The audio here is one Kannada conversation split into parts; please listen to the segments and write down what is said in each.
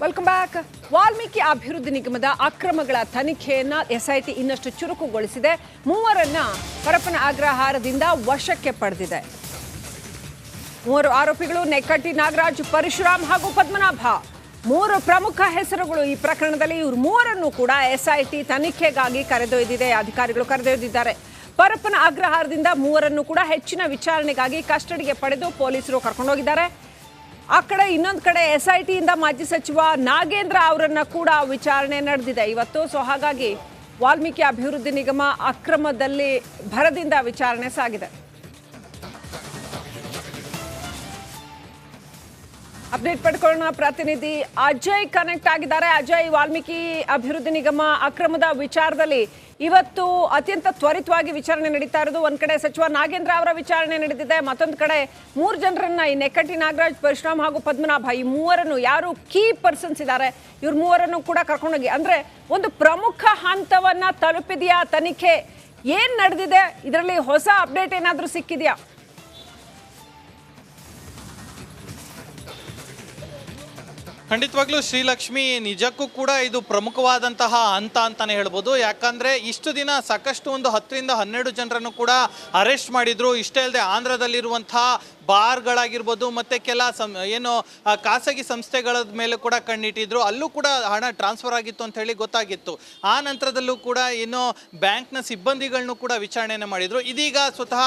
ವೆಲ್ಕಮ್ ಬ್ಯಾಕ್ ವಾಲ್ಮೀಕಿ ಅಭಿವೃದ್ಧಿ ನಿಗಮದ ಅಕ್ರಮಗಳ ತನಿಖೆಯನ್ನ ಎಸ್ಐಟಿ ಇನ್ನಷ್ಟು ಚುರುಕುಗೊಳಿಸಿದೆ. ಮೂವರನ್ನ ಪರಪ್ಪನ ಅಗ್ರಹಾರದಿಂದ ವಶಕ್ಕೆ ಪಡೆದಿದೆ. ಮೂವರು ಆರೋಪಿಗಳು ನೆಕ್ಕಟ್ಟಿ ನಾಗರಾಜ್, ಪರಶುರಾಮ್ ಹಾಗೂ ಪದ್ಮನಾಭ. ಮೂರು ಪ್ರಮುಖ ಹೆಸರುಗಳು ಈ ಪ್ರಕರಣದಲ್ಲಿ. ಇವರು ಮೂವರನ್ನು ಕೂಡ ಎಸ್ಐಟಿ ತನಿಖೆಗಾಗಿ ಕರೆದೊಯ್ದಿದೆ. ಅಧಿಕಾರಿಗಳು ಕರೆದೊಯ್ದಿದ್ದಾರೆ. ಪರಪ್ಪನ ಅಗ್ರಹಾರದಿಂದ ಮೂವರನ್ನು ಕೂಡ ಹೆಚ್ಚಿನ ವಿಚಾರಣೆಗಾಗಿ ಕಸ್ಟಡಿಗೆ ಪಡೆದು ಪೊಲೀಸರು ಕರ್ಕೊಂಡೋಗಿದ್ದಾರೆ. ಆ ಕಡೆ ಇನ್ನೊಂದು ಕಡೆ ಎಸ್ ಐ ಟಿಯಿಂದ ಮಾಜಿ ಸಚಿವ ನಾಗೇಂದ್ರ ಅವರನ್ನು ಕೂಡ ವಿಚಾರಣೆ ನಡೆದಿದೆ. ಇವತ್ತು ಸೊ ಹಾಗಾಗಿ ವಾಲ್ಮೀಕಿ ಅಭಿವೃದ್ಧಿ ನಿಗಮ ಅಕ್ರಮದಲ್ಲಿ ಭರದಿಂದ ವಿಚಾರಣೆ ಸಾಗಿದೆ. ಅಪ್ಡೇಟ್ ಪಡ್ಕೊಳ್ಳೋಣ. ಪ್ರತಿನಿಧಿ ಅಜಯ್ ಕನೆಕ್ಟ್ ಆಗಿದ್ದಾರೆ. ಅಜಯ್, ವಾಲ್ಮೀಕಿ ಅಭಿವೃದ್ಧಿ ನಿಗಮ ಅಕ್ರಮದ ವಿಚಾರದಲ್ಲಿ ಇವತ್ತು ಅತ್ಯಂತ ತ್ವರಿತವಾಗಿ ವಿಚಾರಣೆ ನಡೀತಾ ಇರೋದು. ಒಂದ್ ಕಡೆ ಸಚಿವ ನಾಗೇಂದ್ರ ಅವರ ವಿಚಾರಣೆ ನಡೆದಿದೆ. ಮತ್ತೊಂದು ಕಡೆ ಮೂರು ಜನರನ್ನ ಈ ನೆಕ್ಕಟ್ಟಿ ನಾಗರಾಜ್, ಪರಶುರಾಮ್ ಹಾಗೂ ಪದ್ಮನಾಭ ಈ ಮೂವರನ್ನು ಯಾರು ಕೀ ಪರ್ಸನ್ಸ್ ಇದ್ದಾರೆ, ಇವ್ರ ಮೂವರನ್ನು ಕೂಡ ಕರ್ಕೊಂಡೋಗಿ. ಅಂದ್ರೆ ಒಂದು ಪ್ರಮುಖ ಹಂತವನ್ನ ತಲುಪಿದೆಯಾ, ತನಿಖೆ ಏನ್ ನಡೆದಿದೆ? ಇದರಲ್ಲಿ ಹೊಸ ಅಪ್ಡೇಟ್ ಏನಾದರೂ ಸಿಕ್ಕಿದೆಯಾ? ಖಂಡಿತವಾಗ್ಲೂ ಶ್ರೀಲಕ್ಷ್ಮಿ ನಿಜಕ್ಕೂ ಕೂಡ ಇದು ಪ್ರಮುಖವಾದಂತಹ ಹಂತ ಅಂತಾನೆ ಹೇಳ್ಬೋದು. ಯಾಕಂದ್ರೆ ಇಷ್ಟು ದಿನ ಸಾಕಷ್ಟು ಒಂದು ಹತ್ತರಿಂದ ಹನ್ನೆರಡು ಜನರನ್ನು ಕೂಡ ಅರೆಸ್ಟ್ ಮಾಡಿದ್ರು. ಇಷ್ಟೇ ಅಲ್ಲದೆ ಆಂಧ್ರದಲ್ಲಿರುವಂತಹ ಬಾರ್ಗಳಾಗಿರ್ಬೋದು ಮತ್ತು ಕೆಲ ಸಂ, ಏನು ಖಾಸಗಿ ಸಂಸ್ಥೆಗಳ ಮೇಲೆ ಕೂಡ ಕಣ್ಣಿಟ್ಟಿದ್ರು. ಅಲ್ಲೂ ಕೂಡ ಹಣ ಟ್ರಾನ್ಸ್ಫರ್ ಆಗಿತ್ತು ಅಂತ ಹೇಳಿ ಗೊತ್ತಾಗಿತ್ತು. ಆ ನಂತರದಲ್ಲೂ ಕೂಡ ಏನು ಬ್ಯಾಂಕ್ನ ಸಿಬ್ಬಂದಿಗಳನ್ನು ಕೂಡ ವಿಚಾರಣೆಯನ್ನು ಮಾಡಿದರು. ಇದೀಗ ಸ್ವತಃ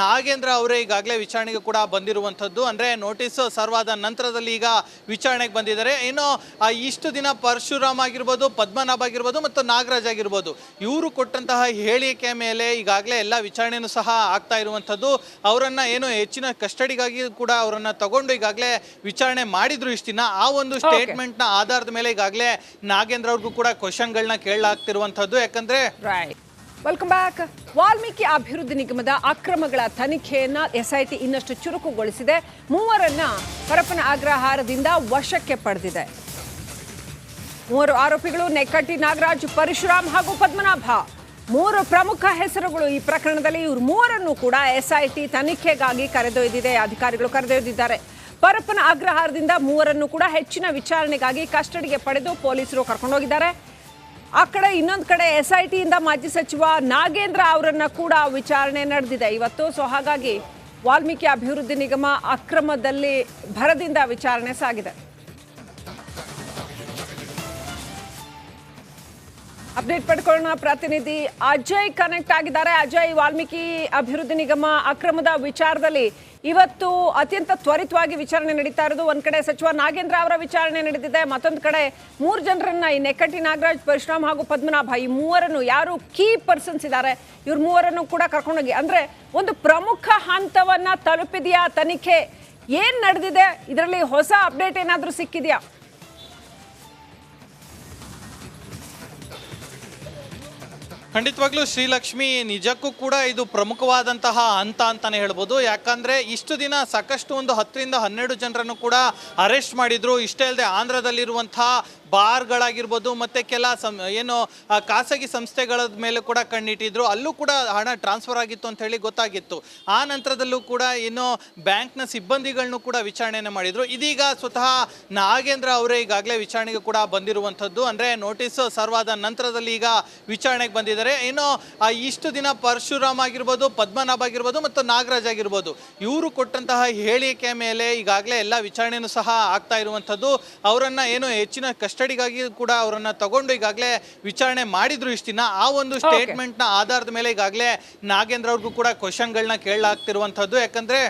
ನಾಗೇಂದ್ರ ಅವರೇ ಈಗಾಗಲೇ ವಿಚಾರಣೆಗೆ ಕೂಡ ಬಂದಿರುವಂಥದ್ದು. ಅಂದರೆ ನೋಟಿಸ್ ಸರ್ವ್ ಆದ ನಂತರದಲ್ಲಿ ಈಗ ವಿಚಾರಣೆಗೆ ಬಂದಿದ್ದಾರೆ. ಏನು ಇಷ್ಟು ದಿನ ಪರಶುರಾಮ್ ಆಗಿರ್ಬೋದು, ಪದ್ಮನಾಭ ಆಗಿರ್ಬೋದು ಮತ್ತು ನಾಗರಾಜ್ ಆಗಿರ್ಬೋದು, ಇವರು ಕೊಟ್ಟಂತಹ ಹೇಳಿಕೆ ಮೇಲೆ ಈಗಾಗಲೇ ಎಲ್ಲ ವಿಚಾರಣೆಯೂ ಸಹ ಆಗ್ತಾ ಇರುವಂಥದ್ದು. ಅವರನ್ನು ಏನು ಹೆಚ್ಚಿನ ಕಸ್ಟಡಿಗಾಗಿ ಕೂಡ ಅವರನ್ನ ತಗೊಂಡು ಈಗಾಗಲೇ ವಿಚಾರಣೆ ಮಾಡಿದ್ರು ಇಷ್ಟು ದಿನ. ಆ ಒಂದು ಸ್ಟೇಟ್ಮೆಂಟ್ನ ಆಧಾರದ ಮೇಲೆ ಈಗಾಗಲೇ ನಾಗೇಂದ್ರ ಅವ್ರಿಗೂ ಕೂಡ ಕ್ವಶನ್ಗಳನ್ನ ಕೇಳಲಾಗ್ತಿರುವಂತದ್ದು ಯಾಕಂದ್ರೆ ವೆಲ್ಕಮ್ ಬ್ಯಾಕ್ ವಾಲ್ಮೀಕಿ ಅಭಿವೃದ್ಧಿ ನಿಗಮದ ಅಕ್ರಮಗಳ ತನಿಖೆಯನ್ನ ಎಸ್ಐಟಿ ಇನ್ನಷ್ಟು ಚುರುಕುಗೊಳಿಸಿದೆ. ಮೂವರನ್ನ ಪರಪ್ಪನ ಅಗ್ರಹಾರದಿಂದ ವಶಕ್ಕೆ ಪಡೆದಿದೆ. ಮೂವರು ಆರೋಪಿಗಳು ನೆಕ್ಕಟ್ಟಿ ನಾಗರಾಜ್ ಪರಶುರಾಮ್ ಹಾಗೂ ಪದ್ಮನಾಭ. ಮೂರು ಪ್ರಮುಖ ಹೆಸರುಗಳು ಈ ಪ್ರಕರಣದಲ್ಲಿ. ಇವರು ಮೂರನ್ನು ಕೂಡ ಎಸ್ಐಟಿ ತನಿಖೆಗಾಗಿ ಕರೆದೊಯ್ದಿದೆ. ಅಧಿಕಾರಿಗಳು ಕರೆದೊಯ್ದಿದ್ದಾರೆ. ಪರಪ್ಪನ ಅಗ್ರಹಾರದಿಂದ ಮೂವರನ್ನು ಕೂಡ ಹೆಚ್ಚಿನ ವಿಚಾರಣೆಗಾಗಿ ಕಸ್ಟಡಿಗೆ ಪಡೆದು ಪೊಲೀಸರು ಕರ್ಕೊಂಡೋಗಿದ್ದಾರೆ. ಆ ಕಡೆ ಇನ್ನೊಂದು ಕಡೆ ಎಸ್ಐಟಿಯಿಂದ ಮಾಜಿ ಸಚಿವ ನಾಗೇಂದ್ರ ಅವರನ್ನು ಕೂಡ ವಿಚಾರಣೆ ನಡೆದಿದೆ. ಇವತ್ತು ಸೊ ಹಾಗಾಗಿ ವಾಲ್ಮೀಕಿ ಅಭಿವೃದ್ಧಿ ನಿಗಮ ಅಕ್ರಮದಲ್ಲಿ ಭರದಿಂದ ವಿಚಾರಣೆ ಸಾಗಿದೆ. ಅಪ್ಡೇಟ್ ಪಡ್ಕೊಳ್ಳೋಣ. ಪ್ರತಿನಿಧಿ ಅಜಯ್ ಕನೆಕ್ಟ್ ಆಗಿದ್ದಾರೆ. ಅಜಯ್, ವಾಲ್ಮೀಕಿ ಅಭಿವೃದ್ಧಿ ನಿಗಮ ಅಕ್ರಮದ ವಿಚಾರದಲ್ಲಿ ಇವತ್ತು ಅತ್ಯಂತ ತ್ವರಿತವಾಗಿ ವಿಚಾರಣೆ ನಡೀತಾ ಇರೋದು. ಒಂದ್ ಕಡೆ ಸಚಿವ ನಾಗೇಂದ್ರ ಅವರ ವಿಚಾರಣೆ ನಡೆದಿದೆ. ಮತ್ತೊಂದು ಕಡೆ ಮೂರು ಜನರನ್ನ ಈ ನೆಕ್ಕಟ್ಟಿ ನಾಗರಾಜ್, ಪರಶುರಾಮ್ ಹಾಗೂ ಪದ್ಮನಾಭ ಈ ಮೂವರನ್ನು ಯಾರು ಕೀ ಪರ್ಸನ್ಸ್ ಇದ್ದಾರೆ, ಇವ್ರ ಮೂವರನ್ನು ಕೂಡ ಕರ್ಕೊಂಡೋಗಿ. ಅಂದ್ರೆ ಒಂದು ಪ್ರಮುಖ ಹಂತವನ್ನ ತಲುಪಿದೆಯಾ, ತನಿಖೆ ಏನ್ ನಡೆದಿದೆ? ಇದರಲ್ಲಿ ಹೊಸ ಅಪ್ಡೇಟ್ ಏನಾದರೂ ಸಿಕ್ಕಿದೆಯಾ? ಖಂಡಿತವಾಗ್ಲೂ ಶ್ರೀಲಕ್ಷ್ಮಿ ನಿಜಕ್ಕೂ ಕೂಡ ಇದು ಪ್ರಮುಖವಾದಂತಹ ಹಂತ ಅಂತಾನೆ ಹೇಳ್ಬೋದು. ಯಾಕಂದ್ರೆ ಇಷ್ಟು ದಿನ ಸಾಕಷ್ಟು ಒಂದು ಹತ್ತರಿಂದ ಹನ್ನೆರಡು ಜನರನ್ನು ಕೂಡ ಅರೆಸ್ಟ್ ಮಾಡಿದ್ರು. ಇಷ್ಟೇ ಅಲ್ಲದೆ ಆಂಧ್ರದಲ್ಲಿರುವಂತಹ ಬಾರ್ಗಳಾಗಿರ್ಬೋದು ಮತ್ತು ಕೆಲ ಸಂ, ಏನು ಖಾಸಗಿ ಸಂಸ್ಥೆಗಳ ಮೇಲೆ ಕೂಡ ಕಣ್ಣಿಟ್ಟಿದ್ರು. ಅಲ್ಲೂ ಕೂಡ ಹಣ ಟ್ರಾನ್ಸ್ಫರ್ ಆಗಿತ್ತು ಅಂತ ಹೇಳಿ ಗೊತ್ತಾಗಿತ್ತು. ಆ ನಂತರದಲ್ಲೂ ಕೂಡ ಏನು ಬ್ಯಾಂಕ್ನ ಸಿಬ್ಬಂದಿಗಳನ್ನು ಕೂಡ ವಿಚಾರಣೆಯನ್ನು ಮಾಡಿದರು. ಇದೀಗ ಸ್ವತಃ ನಾಗೇಂದ್ರ ಅವರೇ ಈಗಾಗಲೇ ವಿಚಾರಣೆಗೆ ಕೂಡ ಬಂದಿರುವಂಥದ್ದು. ಅಂದರೆ ನೋಟಿಸ್ ಸರ್ವಾದ ನಂತರದಲ್ಲಿ ಈಗ ವಿಚಾರಣೆಗೆ ಬಂದಿದ್ದಾರೆ. ಏನು ಇಷ್ಟು ದಿನ ಪರಶುರಾಮ್ ಆಗಿರ್ಬೋದು, ಪದ್ಮನಾಭ ಆಗಿರ್ಬೋದು ಮತ್ತು ನಾಗರಾಜ್ ಆಗಿರ್ಬೋದು, ಇವರು ಕೊಟ್ಟಂತಹ ಹೇಳಿಕೆ ಮೇಲೆ ಈಗಾಗಲೇ ಎಲ್ಲ ವಿಚಾರಣೆಯೂ ಸಹ ಆಗ್ತಾ ಇರುವಂಥದ್ದು. ಅವರನ್ನು ಏನು ಹೆಚ್ಚಿನ ಕಸ್ಟಡಿಗಾಗಿ ಕೂಡ ಅವರನ್ನ ತಗೊಂಡು ಈಗಾಗಲೇ ವಿಚಾರಣೆ ಮಾಡಿದ್ರು ಇಷ್ಟು ದಿನ. ಆ ಒಂದು ಸ್ಟೇಟ್ಮೆಂಟ್ನ ಆಧಾರದ ಮೇಲೆ ಈಗಾಗಲೇ ನಾಗೇಂದ್ರ ಅವ್ರಿಗೂ ಕೂಡ ಕ್ವಶನ್ಗಳನ್ನ ಕೇಳಲಾಗ್ತಿರುವಂಥದ್ದು. ಯಾಕಂದ್ರೆ